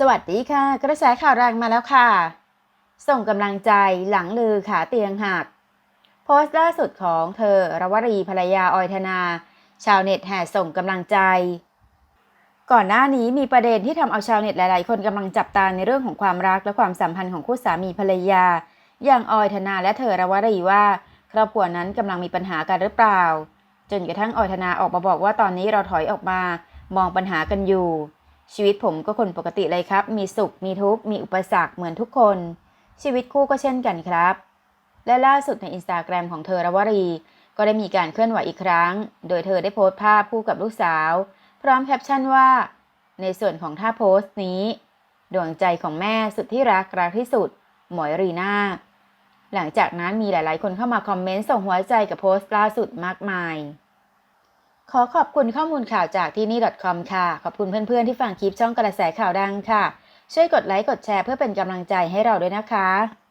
สวัสดีค่ะ กระแสข่าวแรงมาแล้วค่ะ ส่งกำลังใจหลังลือขาเตียงหัก โพสต์ล่าสุดของเธอรวรีภรรยาออยธนา ชาวเน็ตแห่ส่งกำลังใจ ก่อนหน้านี้มีประเด็นที่ทำเอาชาวเน็ตหลาย ๆ คนกำลังจับตาในเรื่องของความรักและความสัมพันธ์ของคู่สามีภรรยา อย่างออยธนาและเธอรวรีว่า ครอบครัวนั้นกำลังมีปัญหากันหรือเปล่า จนกระทั่งออยธนาออกมาบอกว่าตอนนี้เราถอยออกมามองปัญหากันอยู่ ชีวิตผมก็คนปกติเลยครับ มีสุข มีทุกข์ มีอุปสรรคเหมือนทุกคน ชีวิตคู่ก็เช่นกันครับ และล่าสุดในอินสตาแกรมของเธอรวรี ก็ได้มีการเคลื่อนไหวอีกครั้ง โดยเธอได้โพสต์ภาพคู่กับลูกสาว พร้อมแคปชั่นว่า ในส่วนของท่าโพสต์นี้ ดวงใจของแม่สุดที่รักรักที่สุด หมวยรีนาหลังจากนั้นมีหลาย ๆ คนเข้ามาคอมเมนต์ส่งหัวใจกับโพสต์ล่าสุดมากมาย ขอขอบคุณข้อมูลข่าวจากที่นี่ .com ค่ะ ขอบคุณเพื่อนๆที่ฟังคลิปช่องกระแสข่าวดังค่ะ ช่วยกดไลค์กดแชร์เพื่อเป็นกำลังใจให้เราด้วยนะคะ